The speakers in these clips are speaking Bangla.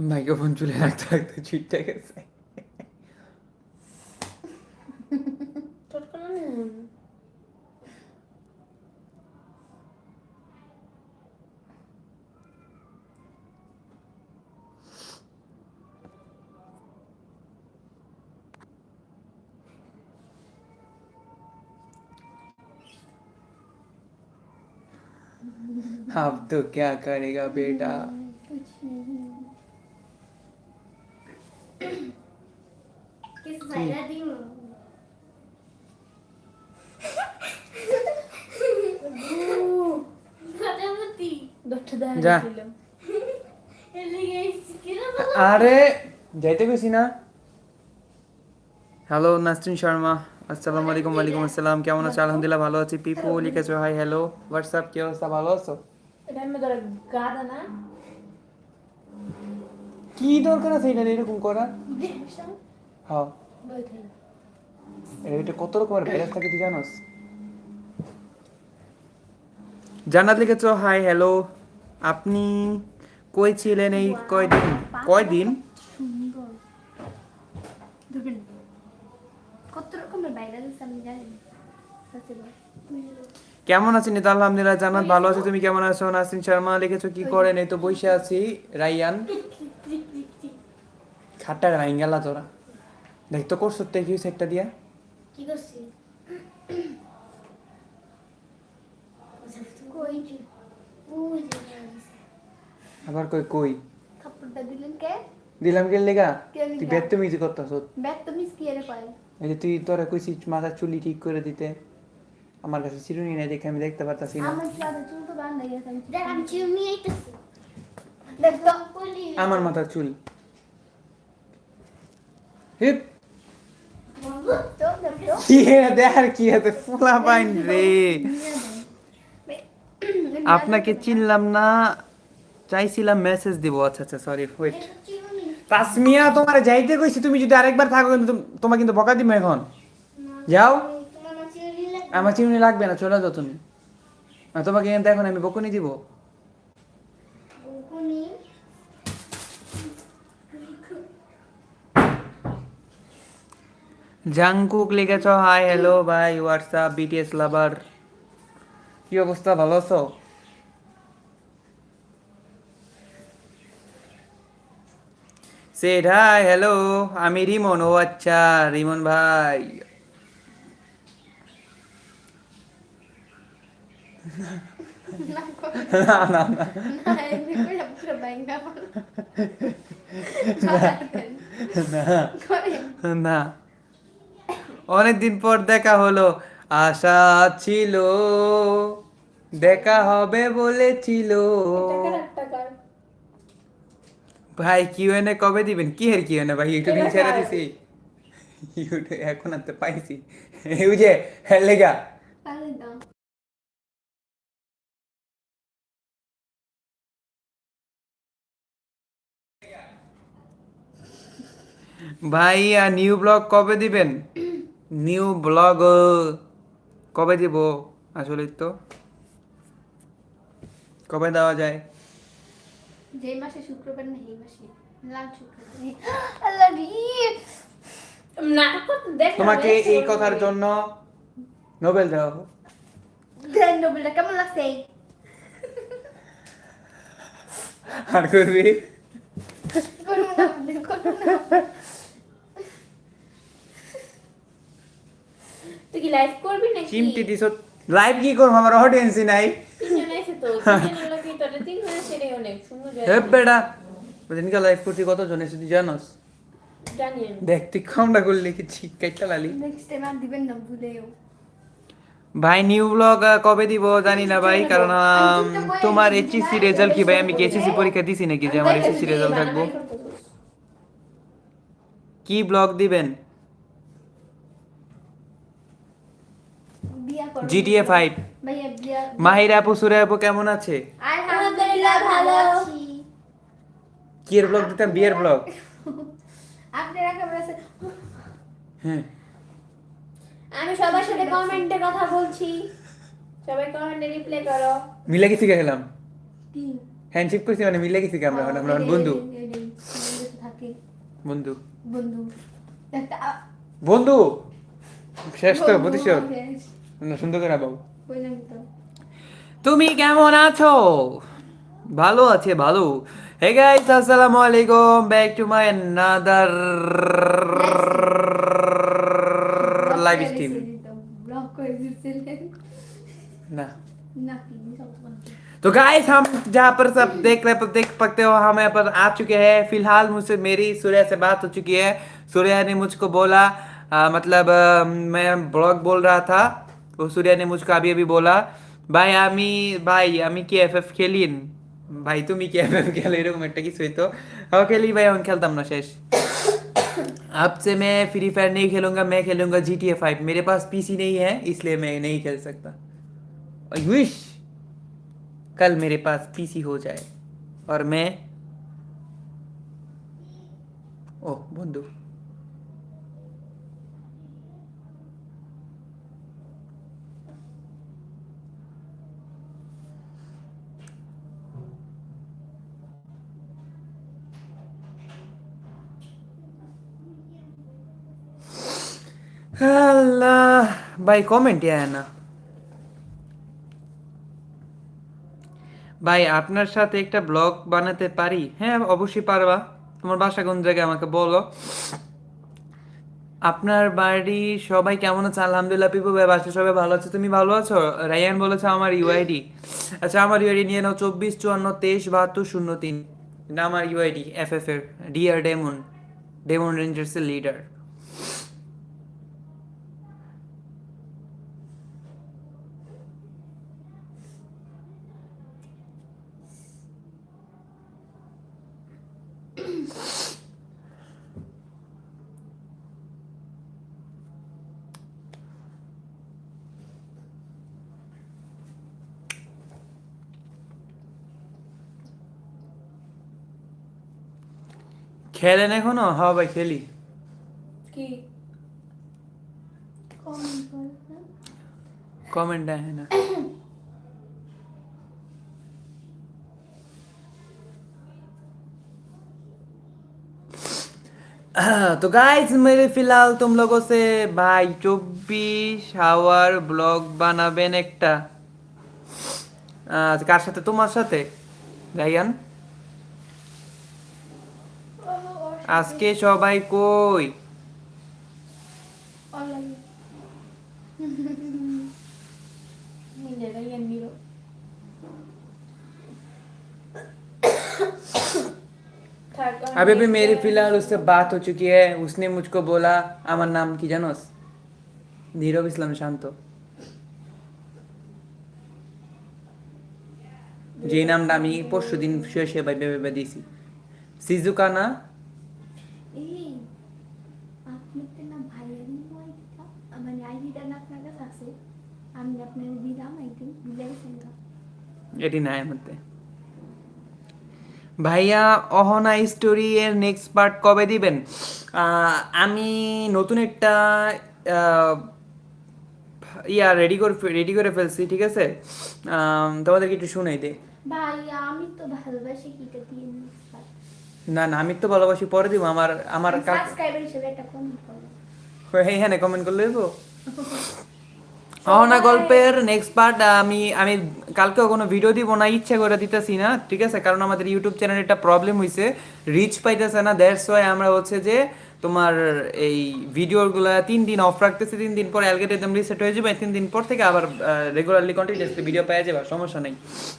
মাইক্রোফোন চুলে রাখতে রাখতে চুইটটা গেছে तो क्या करेगा बेटा কিছু ভাইরা দিন প্রজাপতি দশটা দেখা যা। গেছিল। এর লেগে এসেছি কিরম আরে যাইতে গেছি না হ্যালো নাসরিন শর্মা আসসালামু আলাইকুম ওয়ালাইকুম আসসালাম কেমন আছো আলহামদুলিল্লাহ ভালো আছি পিপু লিখেছো হাই হ্যালো হোয়াটসঅ্যাপ কি অবস্থা ভালো আছো এটা আমি ধরো গাদা না। কি দরকার আছে এটা এরকম করা হ্যাঁ। এটা কত রকমের ভ্যারাস থাকে তুই জানোস? জান্নাত লিখেছো হাই হ্যালো আপনি কই ছিলেন এই কয়দিন? কয়দিন? কত রকমের বাইরে আছে আমি জানি। কেমন আছেন তো আলহামদুলিল্লাহ জান্নাত ভালো আছে। তুমি কেমন আছো? নাসরিন শর্মা লিখেছো কি করেন এই তো বসে আছি। রাইয়ান। খাট্টা রাইঙ্গালা তোরা। দেখ তো করছ তো কি একটা দিয়া। কি করছি? আবার কই কই? থাপ্পড়টা দিলেন কে? দিলাম কে লেগা? তুই লিগা? বেদতমিজি করতাছ কি এর কয়? এই যে তুই তোরা কইছিস মাথার চুলি ঠিক করে দিতে। আমার কাছে চিরুনি নাই দেখে আমি দেখতে পারতাছি না। আমার সাথে চুল তো বান্ধা গেছে আমি দেখ আমি দেখ তো কলি। আমার মাথার চুল। হিপ। কি দেখ ফুলা পাইন রে। আপনাকে চিনলাম না চাইছিলাম মেসেজ দিব। আচ্ছা আচ্ছা সরি ওয়েট তাসমিয়া তোমার যাইতে কইছি তুমি যদি আরেকবার থাকো কিন্তু তোমার কিন্তু বকা দিবে এখন। যাও তোমার না চিউনি লাগে আমার চিমনি লাগবে না চলে যাও তুমি। আর তোমাকে কিন্তু এখন আমি বকুনি দিব। জাংকুক লিখেছ হাই হ্যালো ভাই হোয়াটসঅ্যাপ বিটিএস লাভার কি অবস্থা ভালো আছো? সেট হাই হ্যালো আমি রিমন। ও আচ্ছা রিমন ভাই। না। অনেকদিন পর দেখা হলো। আশা ছিল দেখা হবে বলেছিল। একটা। ভাই কিউএনএ কবে দিবেন? কি এর কিউএনএ ভাই ইউটিউবে এটা ছেড়ে দিছি। ইউটিউবে এখন আর তো পাইছি। এই যে হ্যাঁ লেগা। ভাই নিউ ব্লগ কবে দিবেন? নিউ ব্লগ কবে দিব আসলে তো? কবে দেওয়া যায়? যেই মাসে শুক্রবার না এই মাসে। লাল শুক্রবার। তোমাকে এই কথার জন্য নোবেল দেওয়া হোক। নোবেলটা কেমন লাগছে? আর করবি? করব না করব না। তুই কি লাইভ করবি নাকি? চিমটি দিছ। লাইভ কি করব? আমার অডিয়েন্সই নাই। তিনজন আছে তো কি তোরা তিন জনে সেটাই অনেক সুন্দর হে বেটা। লাইভ করছি? তুই জানোস? জানি কামটা করলি কি ঠিক কাইটা লালি নেক্সট টাইম আর দিবেন না ভুলেও। ভাই নিউ ব্লগ কবে দিব? জানি না ভাই কারণ তোমার এইচএসসি রেজাল্ট কি ভাই? আমি কি এইচএসসি পরীক্ষা দিছি নাকি যে আমার এইচএসসি রেজাল্ট থাকব? কি ব্লগ দিবেন? বিয়া জিটিএ ফাইভ ভাইয়া বিয়া মাহির আপু সুরে আপু কেমন আছে? আলহামদুলিল্লাহ ভালো আছি। ব্লগ দিতাম? বিয়ের ব্লগ আপনারা কেমন আছেন? হ্যাঁ। আমি সবার সাথে কমেন্টে কথা বলছি। সবাই কমেন্টে রিপ্লাই করো। মিলে কি হ্যান্ডশেক করছি মানে মিলে গেছি আমরা? আমরা বন্ধু। বন্ধু। বন্ধু। বন্ধু? শেষ তো প্রতিশোধ। না, সুন্দর করে বাবু বললাম তো তুমি কেমন আছো ভালো আছে ভালো হে গাইস আসসালামু আলাইকুম back to my another live stream block করে দিচ্ছিলেন ना না কি সব বন্ধু तो गाइस हम जहाँ पर सब देख रहे देख सकते हो हम यहाँ पर आ चुके हैं फिलहाल मुझसे मेरी सूर्या से बात हो चुकी है सूर्या ने मुझको बोला आ, मतलब आ, मैं ब्लॉग बोल रहा था तो सूर्या ने मुझको अभी अभी बोला ভাই আমি ভাই আমি কি এফ এফ খেলি ভাই তুমি কি এফ এফ খেলো এরকম একটা কিছু হইতো हाँ খেলি ভাই এখন খেলতাম না শেষ अब से मैं फ्री फायर नहीं खेलूंगा मैं खेलूंगा जी टी ए फाइव मेरे पास पीसी नहीं है इसलिए मैं नहीं खेल सकता आई विश कल मेरे पास पीसी हो जाए और मैं ओह बंधु আল্লাহ ভাই আয় না ভাই আপনার সাথে একটা ব্লগ বানাতে পারি? হ্যাঁ অবশ্যই পারবা। তোমার বাসা কোন জায়গায় আমাকে বলো। আপনার বাড়ি সবাই কেমন আছে? আলহামদুলিল্লাহ, পিপু ভাই বাসা সবাই ভালো আছে। তুমি ভালো আছো? রায়ান বলেছে আমার ইউআইডি আচ্ছা আমার ইউআইডি নিয়ে নাও চব্বিশ, চুয়ান্ন, তেইশ, বাহাত্তর, শূন্য তিন। আমার ইউআইডি এফ এফ এর। ডিআর ডেমন ডেমন রেঞ্জার্সের লিডার খেলেন এখনও হ্যাঁ ভাই খেলি কি কমেন্ট করো না। কমেন্ট है ना तो गाइस मेरे फिलहाल तुम लोगों से भाई চব্বিশ আওয়ার ব্লগ বানাবেন একটা আহ, কার সাথে তোমার সাথে রাইয়ান আজকে সবাই কই अभी अभी मेरी फिलहाल उससे बात हो चुकी है उसने मुझको बोला আমার নাম কি জানোস নীরব ইসলাম শান্ত যে নামটা আমি পরশু দিন শুয়ে শুয়ে ভাই ভেবে দিয়েছি সিজুকা না এই আপনি তো না ভাইয়ের আইডিটা মানে আইডিটা না আপনার কাছে আছে আমি আপনার দিলাম একদিন ভুলে গেছেন তো এটি নাই মধ্যে ভাইয়া অহনা স্টোরি এর নেক্সট পার্ট কবে দিবেন? আমি নতুন একটা ইয়া রেডি করে রেডি করে ফেলছি ঠিক আছে? তোমাদেরকে একটু শুনাই দে আমি তো ভালোবাসি না না আমি তো ভালোবাসি পরে দিব। আমার আমার সাবস্ক্রাইবার হিসেবে একটা কমেন্ট করো হ্যাঁ কমেন্ট করলে দেবো অহনা গল্পের নেক্সট পার্ট আমি আমি কালকেও কোনো ভিডিও দিব না, ইচ্ছা করে দিতেছি না, ঠিক আছে? কারণ আমাদের ইউটিউব চ্যানেলে একটা প্রবলেম হয়েছে রিচ পাইতেছে না দ্যাটস ওয়াই আমরা হচ্ছে যে তোমার এই ভিডিওগুলো তিন দিন অফ রাখতেছি, তিন দিন পর অ্যালগোরিদম রিসেট হয়ে যাবে, তিন দিন পর থেকে আবার রেগুলারলি কন্টিনিউসলি ভিডিও পেয়ে যাবে, সমস্যা নেই।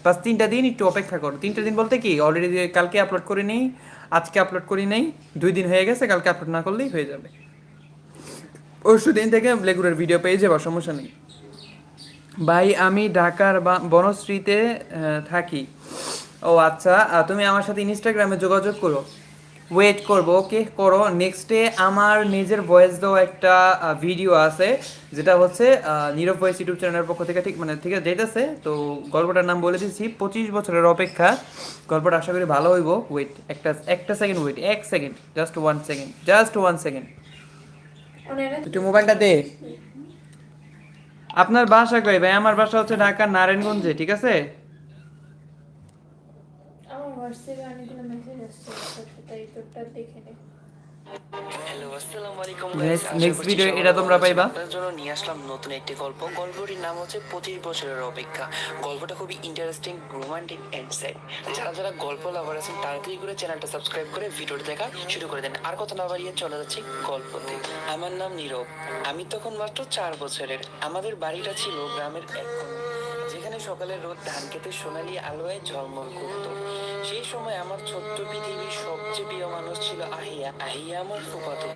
বাস তিনটা দিন একটু অপেক্ষা করো। তিনটা দিন বলতে কি অলরেডি কালকে আপলোড করে নেই, আজকে আপলোড করি নেই, দুই দিন হয়ে গেছে, কালকে আপলোড না করলেই হয়ে যাবে। পরশু দিন থেকে রেগুলার ভিডিও পেয়ে যাব, সমস্যা নেই। ভাই আমি ঢাকার বনশ্রীতে থাকি। ও আচ্ছা তুমি আমার সাথে ইনস্টাগ্রামে যোগাযোগ করো। ওয়েট করব ওকে? করো। নেক্সটে আমার নিজের ভয়েস দেওয়া একটা ভিডিও আছে যেটা হচ্ছে নীরব ভয়েস ইউটিউব চ্যানেলের পক্ষ থেকে ঠিক মানে ঠিক আছে যেতেছে তো গল্পটার নাম বলে দিচ্ছি পঁচিশ বছরের অপেক্ষা। গল্পটা আশা করি ভালো হইব। ওয়েট একটা একটা সেকেন্ড ওয়েট এক second just one second just one second তুই মোবাইলটা দে। আপনার বাসা কই ভাই? আমার বাসা হচ্ছে ঢাকার নারায়ণগঞ্জে, ঠিক আছে? আমার হোয়াটসঅ্যাপে অনেকগুলো মেসেজ আসছে, তাই তোরটা দেখে নে। হ্যালো আসসালামু আলাইকুম Next- guys। আশা next করছি video সবাই এটা তোমরা পাইবা। আপনাদের জন্য নিয়ে আসলাম নতুন একটি গল্প। গল্পটির নাম হচ্ছে পঁচিশ বছরের অপেক্ষা। গল্পটা খুবই ইন্টারেস্টিং রোমান্টিক এন্ড স্যাড যারা যারা গল্প লাভার আছেন তাড়াতাড়ি করে চ্যানেলটা সাবস্ক্রাইব করে ভিডিওটি দেখা শুরু করে দেন। আর কথা না বাড়িয়ে চলে যাচ্ছি গল্পতে। আমার নাম নীরব। আমি তখন মাত্র চার বছরের। আমাদের বাড়িটা ছিল গ্রামের এক যেখানে সকালের রোদ ধান খেতে সোনালি আলোয় ঝলমল করত। সেই সময় আমার ছোট্ট পৃথিবীর সবচেয়ে প্রিয় মানুষ ছিল আহিয়া। আহিয়া আমার ফুফাতো।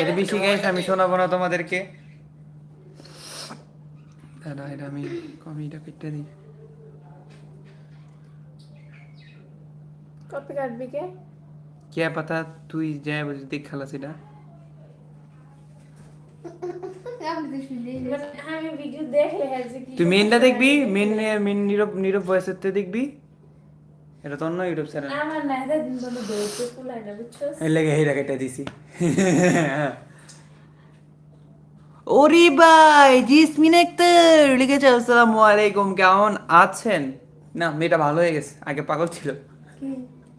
এর বেশি গাইস আমি শোনাবো না তোমাদেরকে। দাদা এটা আমি কমিটা কেটে দিই কপি কাটবি কে? কে পাতা তুই যায় বলছি দেখ ভিডিও দেখলে হ্যাঁ যে কি তুই মেনটা দেখবি? মেন মেন নীরব নীরব ভয়েসের দেখবি? এটা তো অন্য ইউটিউব চ্যানেল আমার না এটা দিন বন্ধ দৌড়তে কুলায় না বুঝছ? এর লেগে হেরা কেটে দিছি। ওরে ভাই জিসমিন আক্তার। লিখেছে আসসালামু আলাইকুম কেমন আছেন? না মেয়েটা ভালো হয়ে গেছে আগে পাগল ছিল।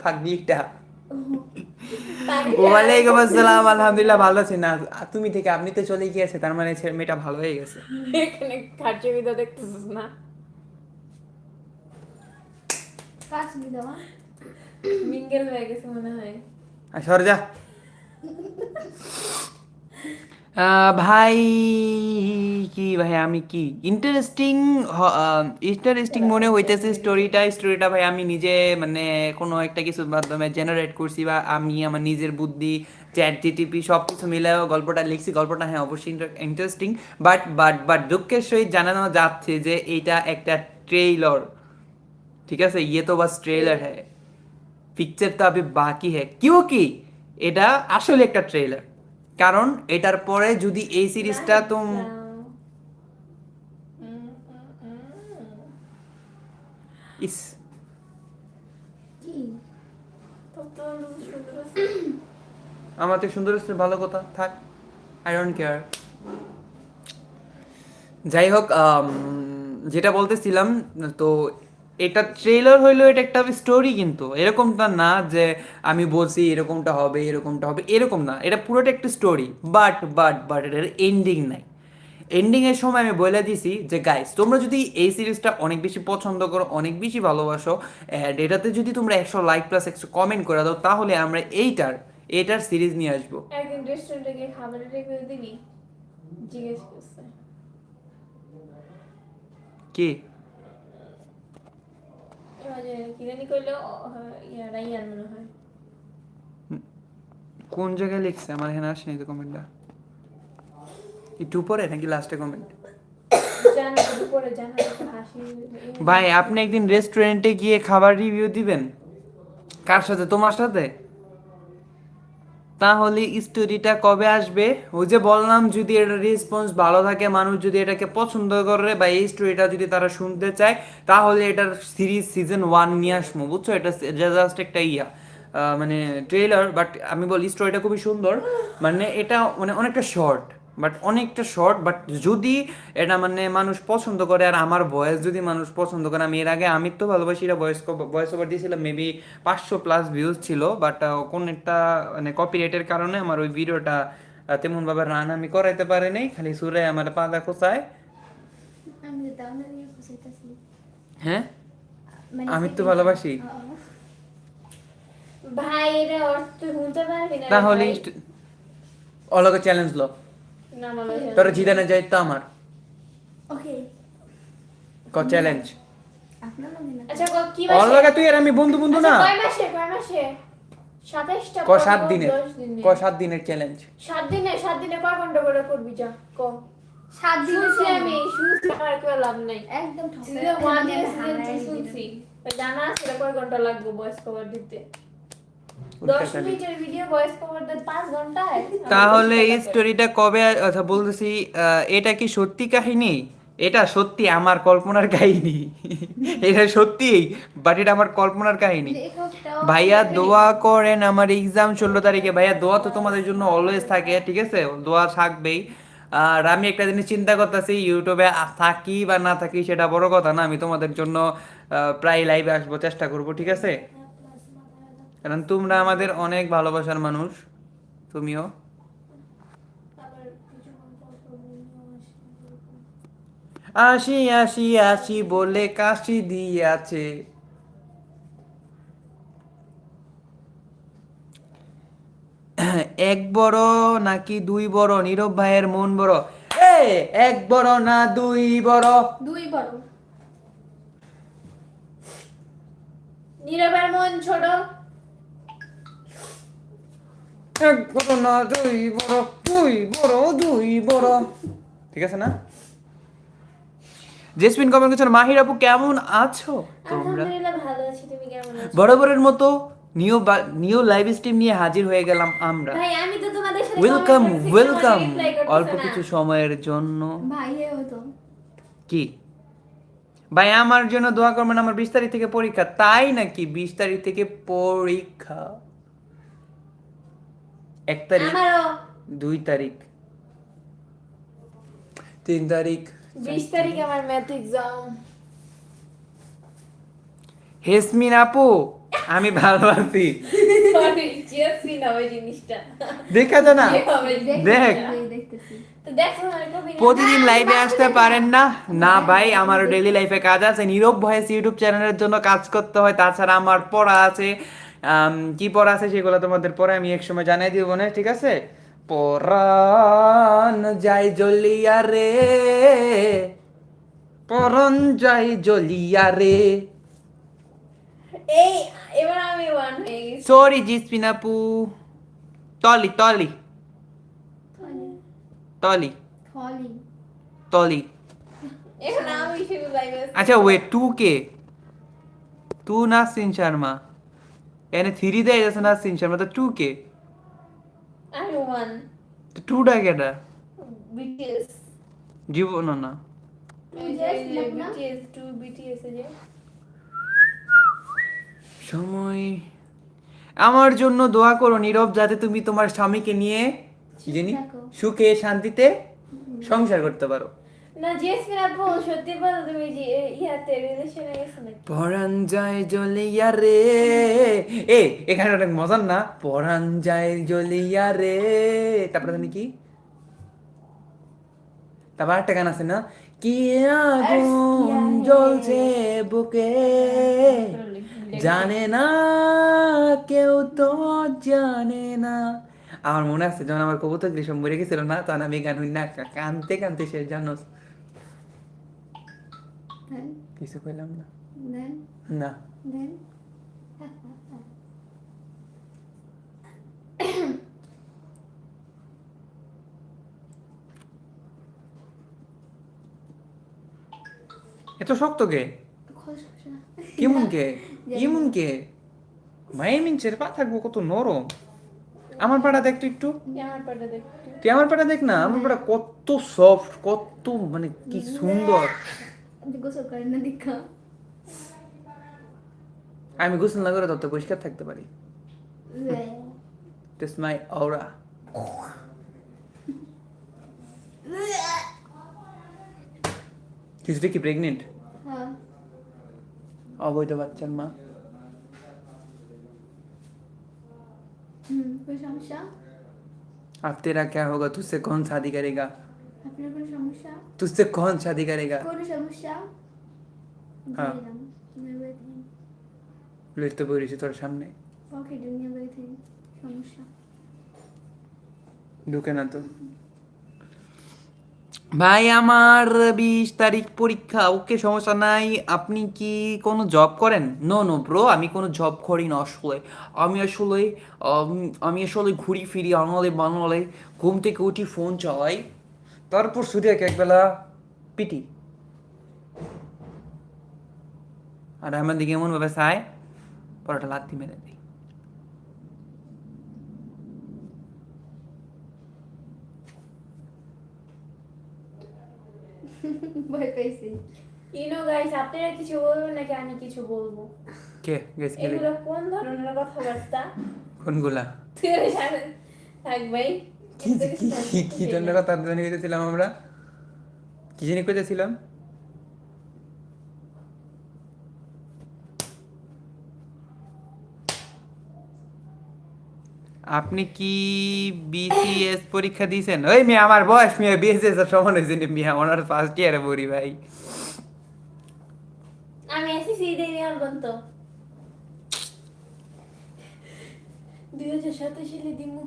ফাঁকবিটা ওয়ালাইকুম আসসালাম আলহামদুলিল্লাহ ভালো আছি। না তুমি থেকে আপনি তো চলে গিয়েছে তার মানে মেয়েটা ভালো হয়ে গেছে। এখানে খাটে বিদা দেখতেছিস না কাজ নি দেওয়া ভাই কি ভাই আমি কি ইন্টারেস্টিং ইন্টারেস্টিং মনে হইতেছে স্টোরিটা স্টোরিটা ভাই আমি নিজে মানে কোনো একটা কিছুর মাধ্যমে জেনারেট করছি বা আমি, আমার নিজের বুদ্ধি চ্যাট জিটিপি সব কিছু মিলে গল্পটা লিখছি, গল্পটা হ্যাঁ অবশ্যই ইন্টারেস্টিং বাট বাট বাট দুঃখের সহিত জানানো যাচ্ছে যে এইটা একটা ট্রেইলর ঠিক আছে ইয়ে তো বাস ট্রেলার হ্যাঁ পিকচার তো अभी বাকি है क्योंकि এটা আসলে একটা ট্রেলার কারণ এটার পরে যদি এই সিরিজটা তুম ইস কি আমার তো সুন্দর হচ্ছে ভালো কথা থাক আই ডোন্ট কেয়ার যাই হোক আম, যেটা বলতেছিলাম তো এটা ট্রেলার হইল এটা একটা স্টোরি কিন্তু। এরকমটা না যে আমি বলছি এরকমটা হবে এরকমটা হবে এরকম না। এটা পুরোটা একটা স্টোরি বাট বাট বাট এটার এন্ডিং নাই। এন্ডিং এর সময় আমি বলে দিছি যে গাইস তোমরা যদি এই সিরিজটা অনেক বেশি পছন্দ করো অনেক বেশি ভালোবাসো and এটাতে যদি তোমরা একশো লাইক প্লাস একশো কমেন্ট করে দাও তাহলে আমরা এইটার এইটার সিরিজ নিয়ে আসব। একদিন রেস্টুরেন্টে গিয়ে খাবারের রিভিউ দিবি। জিজ্ঞেস করছে। কি এবার যে কি জানি কইলো ইয়া রাইয়ান মনে হয় কোন জায়গায় লিখছে? আমার এখানে আসেনি তো কমেন্টটা। একটু পরে নাকি লাস্টে কমেন্ট? হাসি ভাই আপনি একদিন রেস্টুরেন্টে গিয়ে খাবার রিভিউ দিবেন? কার সাথে? তোমার সাথে? তাহলে স্টোরিটা কবে আসবে? ওই যে বললাম, যদি এটা রেসপন্স ভালো থাকে, মানুষ যদি এটাকে পছন্দ করে বা এই স্টোরিটা যদি তারা শুনতে চায়, তাহলে এটার সিরিজ সিজন ওয়ান নিয়ে আসব, বুঝছ? এটা জাস্ট একটা ইয়া মানে ট্রেলার বাট আমি বলি স্টোরিটা খুবই সুন্দর। মানে এটা মানে অনেকটা শর্ট বাট অনেকটা শর্ট বাট যদি এটা মানে মানুষ পছন্দ করে আর আমার ভয়েস যদি মানুষ পছন্দ করে আমি এর আগে আমি তো ভালোবাসি এটা ভয়েস ভয়েস ওভার দিয়েছিলাম মেবি পাঁচশো প্লাস ভিউজ ছিল বাট কোন একটা মানে কপিরাইটের কারণে আমার ওই ভিডিওটা তেমনভাবে রান আমি করাইতে পারি নাই খালি সুরে আমার পাদা খোঁচায়। আমি তো হ্যাঁ? মানে আমি তো ভালোবাসি? ভাই এটা অর্থ শুনতে পারবি না তাহলে। অলগে চ্যালেঞ্জ লো। তোরা জিদানে যাই তো আমার। ওকে। ক চ্যালেঞ্জ আপনার লাগে আচ্ছা কি তুই আর আমি বন্ধু বন্ধু আচ্ছা, না? কয় মাসে কয় মাসে? সাতাইশটা ক সাত দিনের। ক ক সাত দিনের চ্যালেঞ্জ সাত দিনে সাত দিনে কয় ঘণ্টা করে করবি যা ক। সাত শুনছি আমি শুনছি আমার কেউ লাভ নাই। একদম সিজন ওয়ান দিয়ে সিজন টু শুনছি। তো জানা আছে কয় ঘণ্টা লাগবে ভয়েস কভার দিতে। তাহলে এই স্টোরিটা কবে আচ্ছা বলতেছি এটা কি সত্যি কাহিনী? এটা সত্যি আমার কল্পনার কাহিনী। এটা সত্যি বাট এটা আমার কল্পনার কাহিনী। ভাইয়া দোয়া করেন আমার এক্সাম ষোলো তারিখে। ভাইয়া দোয়া তো তোমাদের জন্য অলওয়েজ থাকে ঠিক আছে? দোয়া থাকবেই। আর আমি একটা জিনিস চিন্তা করতেছি ইউটিউবে থাকি বা না থাকি সেটা বড় কথা না আমি তোমাদের জন্য আহ, প্রায় লাইভে আসব চেষ্টা করব ঠিক আছে? কারণ তোমরা আমাদের অনেক ভালোবাসার মানুষ। তুমিও। আসি আসি আসি বলে কাশি দিয়াছে। এক বড় নাকি দুই বড়? নীরব ভাইয়ের মন বড়। এ, এক বড় না দুই বড়? দুই বড়। নীরবের মন ছোট। এক বড় না দুই বড় দুই বড় দুই বড়। ঠিক আছে না? জেসমিন কমেন্ট করছেন মাহির আপু কেমন আছো? তোমরা আলহামদুলিল্লাহ ভালো আছি তুমি কেমন আছো? বরাবরের মতো নিউ নিউ লাইভ স্ট্রিম নিয়ে হাজির হয়ে গেলাম আমরা। ভাই আমি তো তোমাদের সাথে ওয়েলকাম ওয়েলকাম অল্প কিছু সময়ের জন্য। ভাইয়ে হতো। কি? ভাই আমার জন্য দোয়া করবেন আমার বিশ তারিখ থেকে পরীক্ষা। তাই নাকি বিশ তারিখ থেকে পরীক্ষা? এক তারিখ দুই তারিখ। তিন তারিখ। বিশ তারিখ আমার ম্যাথ এক্সাম হেসমিন আপু আমি ভালো আছি। দেখা যায় না। দেখ। প্রতিদিন লাইভে আসতে পারেন না। না ভাই আমার ডেইলি লাইফে কাজ আছে। নীরব ভয়েস ইউটিউব চ্যানেলের জন্য কাজ করতে হয়। তাছাড়া আমার পড়া আছে। কি পড়া আছে সেগুলো তোমাদের পরে আমি এক সময় জানাই দিব না ঠিক আছে? পরান যাই জ্বলিয়া রে পরন যাই জ্বলিয়া রে। এই এবার আমি ওয়ান হয়ে গেছি। সরি জিসপিনাপু এখন আমি শুধু লাইভে আচ্ছা ওয়েট টু কে? টু নাসিন শর্মা? এনে থ্রি দেয় যাচ্ছে নাসিন শর্মা তো টু কে আমি ওয়ান তো টুটা কেটা বিটিএস জীবন না বিটিএস টু বিটিএস যে সময়। আমার জন্য দোয়া করো নীরব যাতে তুমি তোমার স্বামীকে নিয়ে জানি সুখে শান্তিতে সংসার করতে পারো। পরাণ যায় রে। এ, এখানে অনেক মজার না? পরাণ যায় রে। তারপরে জানি কি? তারপর একটা গান আছে না? কি আগুন জ্বলছে বুকে? জানে না, কেউ তো জানে না। আমার মনে আছে, যখন আমার কবুতর গ্রীষ্ম মরে গেছিল না, তখন আমি গান না, কানতে কানতে সে জানো দেন কিছু কইলাম না? দেন না। দেন এত শক্ত কে? কেমন কে? কে? পা থাকব কত নরম। আমার পাটা দেখ তো একটু। তুই আমার পাটা দেখ না আমার পাটা কত সফট কত মানে কি সুন্দর। গোসল করেন না দীক্ষা আমি গোসল না করে তত পরিষ্কার থাকতে পারি দিস মাই অরা কিছুটা কি প্রেগনেন্ট হ্যাঁ অবৈধ বাচ্চার মা হুম कोई समस्या अब तेरा क्या होगा तुझसे कौन शादी करेगा আপনার কোনো সমস্যা तुझसे कौन शादी करेगा কোনো সমস্যা হ্যাঁ। দিলাম এভরিথিং লুইস তো বলেছি তোর সামনে পকেটে নিয়ে এভরিথিং সমস্যা ঢুকে না তো ভাই আমার বিশ তারিখ পরীক্ষা ওকে সমস্যা নাই আপনি কি কোনো জব করেন নো নো ব্রো আমি কোনো জব করি না আসলে আমি আসলে আম, আমি আসলে ঘুরি ফিরি আনালে বানালে ঘুম থেকে উঠি ফোন চালাই তারপর শুধু এক একবেলা পিটি। আর আমার দিকে এমন ভাবে চায় পরোটা লাত্তি মেরে দিই। ভয় পাইছি। ইউ নো গাইস আপনারা কিছু বলবেন নাকি আমি কিছু বলব? কে? গেছ এগুলো কোন ধরনের কথাবার্তা? কোনগুলা? তুই ওর সাথে থাক ভাই। কি কি কি- কি জন্য কথা জানি কইতেছিলাম আমরা? কি জানি কইতেছিলাম আপনি কি বিসিএস পরীক্ষা দিয়েছেন? ওই মেয়ে আমার বয়স মেয়ে বিএসএস সমান হয়েছে মেয়ে আমার ফার্স্ট ইয়ারে পড়ি ভাই। আমি হাজার সাতাশ সালে দিমু।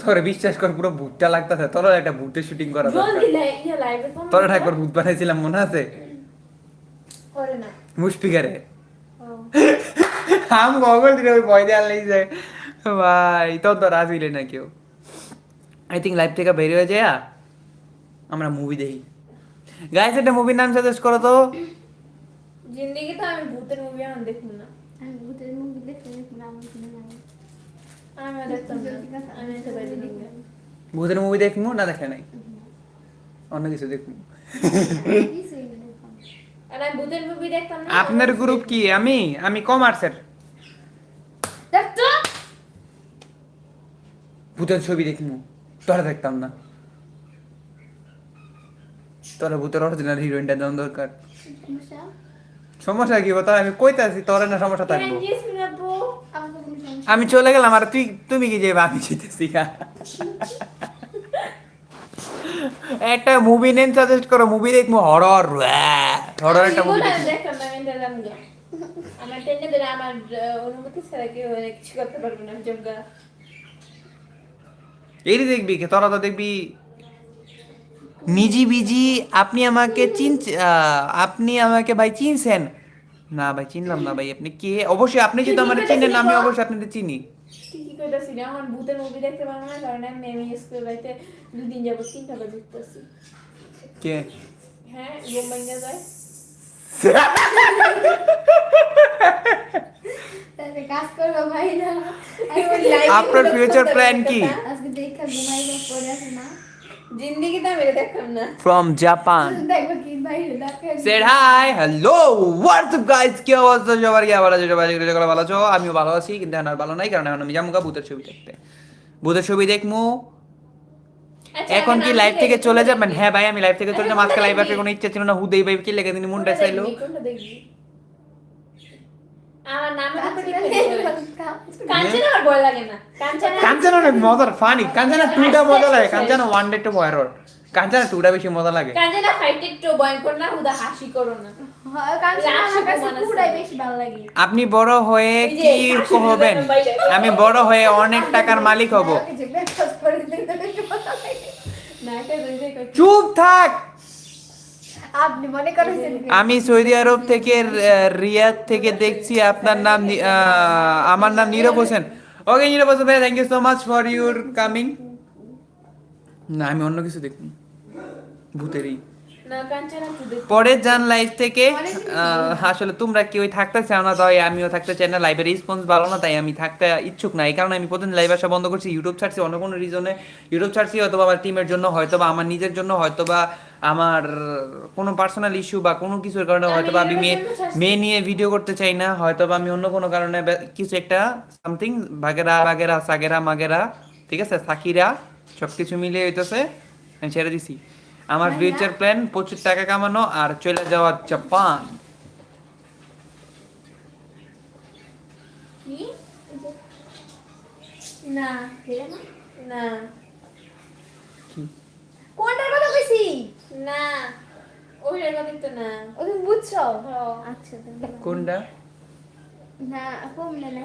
তোরে বিশ্বাস কর পুরো ভূতটা লাগতেছে। তোর একটা ভূতের শুটিং করা ইয়া তোর একবার ভূত বানাইছিলাম মনে আছে? মুশফিকারে। আম গগল দিলে ওই ভয় দেওয়ার লেগেছে। ভাই তোর তো রাজিলে না কেউ। আই থিঙ্ক লাইভ থেকে বেরিয়ে যায় আমরা মুভি দেখি। গাইস একটা মুভির নাম সাজেস্ট করো তো। জিন্দেগি তো আমি ভূতের মুভি এখন দেখুন না। আমি ভূতের মুভি দেখতে দেখি না আমি দেখতাম না। আমি তো বাইরে দেখি ভূতের মুভি দেখব না দেখে নাই? অন্য কিছু দেখব কিছুই দেখলাম আর আমি ভূতের মুভি দেখতাম না। আপনার গ্রুপ কি? আমি? আমি কমার্সের ভূতের ছবি দেখব তোরা দেখতাম না। তোরা ভূতের অরিজিনাল হিরোইনটা দেওয়া দরকার। সমস্যা? কি বলতো আমি কইতাছি তোর না সমস্যা থাকব। আমি চলে গেলাম আর তুই তুমি কি যাবে আমি যেতেছি একটা মুভি নেন সাজেস্ট করো মুভি দেখব হরর হরর একটা মুভি আমার টেনে ধরে আমার অনুমতি ছাড়া কেউ কিছু করতে পারবে না জমগা এই দেখবি কে তোরা তো দেখবি নিজি বিজি আপনি আমাকে চিন আপনি আমাকে ভাই চিনছেন? না ভাই চিনলাম না ভাই আপনি কে? অবশ্যই আপনি যদি আমার চিনেন আমি অবশ্যই আপনাকে চিনি। ভূতের মুভি দেখতে পারব না কারণ আমি আমি স্কুল বাড়িতে দুদিন যাব তিনটা বাজে উঠতেছি। কে? হ্যাঁ যায়। আপনার ফিউচার পারতাম কি? আজকে দেখা ঘুমাইবো পরে আছে না জিন্দেগিতে আমি দেখতাম না। From Japan said hi hello what's up guys কি অবস্থা? সবার কি আবার আছে? সবাই যেগুলো ভালো আছো। আমিও ভালো আছি কিন্তু এখন আর ভালো নাই কারণ এখন আমি যাব ভূতের ছবি দেখতে। ভূতের ছবি দেখমু আচ্ছা, এখন কি লাইভ থেকে চলে। যাবেন? হ্যাঁ ভাই আমি লাইভ থেকে চলে যাব। আজকে লাইভ আসার কোনো ইচ্ছা ছিল না হুদেই ভাই কি লেগে দিন মনটা চাইলো? আমার। কাঞ্চন আমার ভয় লাগে না। কাঞ্চন অনেক মজার ফানি কাঞ্চনা টুটা মজা লাগে। কাঞ্চনা ওয়ান ডে টু কাঞ্চনা টুটা বেশি মজা লাগে। কাঞ্চনা ফাইট একটু ভয়ঙ্কর না হুদা হাসি করো না। আপনি বড় হয়ে কি হবেন? আমি বড় হয়ে অনেক টাকার মালিক হব। চুপ থাক! আপনি মনে আমি সৌদি আরব থেকে রিয়াদ থেকে দেখছি আপনার নাম আমার নাম নীরব হোসেন। ওকে নীরব হোসেন ভাই thank you so much for your coming না, আমি অন্য কিছু দেখুন ভূতেরই। পরে যান লাইভ থেকে আসলে তোমরা কেউ থাকতে চাও না তাই আমিও থাকতে চাই না লাইভের রেসপন্স ভালো না তাই আমি থাকতে ইচ্ছুক না। এই কারণে আমি প্রতিদিন লাইভ আসা বন্ধ করছি ইউটিউব ছাড়ছি অন্য কোনো রিজনে ইউটিউব ছাড়ছি হয়তো আমার টিমের জন্য হয়তো বা আমার নিজের জন্য হয়তো বা আমার কোনো পার্সোনাল ইস্যু বা কোনো কিছুর কারণে হয়তো বা আমি মেয়ে মেয়ে নিয়ে ভিডিও করতে চাই না হয়তো বা আমি অন্য কোনো কারণে কিছু একটা সামথিং বাগেরা বাগেরা সাগেরা মাগেরা ঠিক আছে সাকিরা সব কিছু মিলিয়ে হইতেছে আমি ছেড়ে দিছি। আমার ফিউচার প্ল্যান প্রচুর টাকা কামানো আর চলে যাওয়া জাপান। না না? না। কোনটার কথা কইছি? না। ওইটার কথা তো না। ও তুমি বুঝছ। আচ্ছা কোনটা? না না না।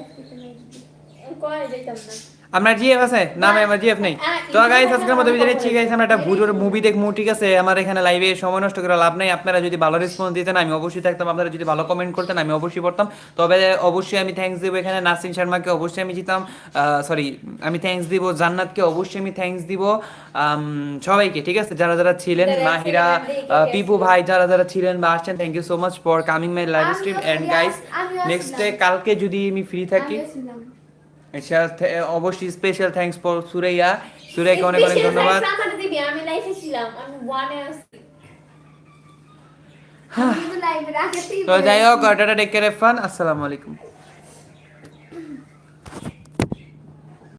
আপনার জিএফ আছে? না ভাই আমার জিএফ নেই। তো গাইস আজকের মতো আমার বিদায় নিচ্ছি। গাইস আমরা একটা ভুজোর মুভি দেখব। ঠিক আছে আমার এখানে লাইভে সময় নষ্ট করে লাভ নাই। আপনারা যদি ভালো রেসপন্স দিতেন আমি অবশ্যই থাকতাম। আপনারা যদি ভালো কমেন্ট করতেন আমি অবশ্যই পড়তাম। তবে অবশ্যই আমি থ্যাঙ্কস দিব এখানে। নাসিন শর্মাকে অবশ্যই আমি জিতাম। সরি আমি থ্যাঙ্কস দিব। জান্নাতকে অবশ্যই আমি থ্যাঙ্কস দিব। সবাইকে ঠিক আছে? যারা যারা ছিলেন মাহিরা। পিপু ভাই যারা যারা ছিলেন বা আসছেন thank you so much for coming my live stream and guys next day কালকে যদি আমি ফ্রি থাকি আমিও ছিলাম। আচ্ছা থে- অবশ্যই স্পেশাল থ্যাঙ্কস ফর সুরাইয়া সুরাইকে অনেক অনেক ধন্যবাদ. আমি লাইফে ছিলাম আমি ওয়ানে আছি লাইভে রাখতেই তো যাই হোক টাটা টেক কেয়ার ফান আসসালামু আলাইকুম।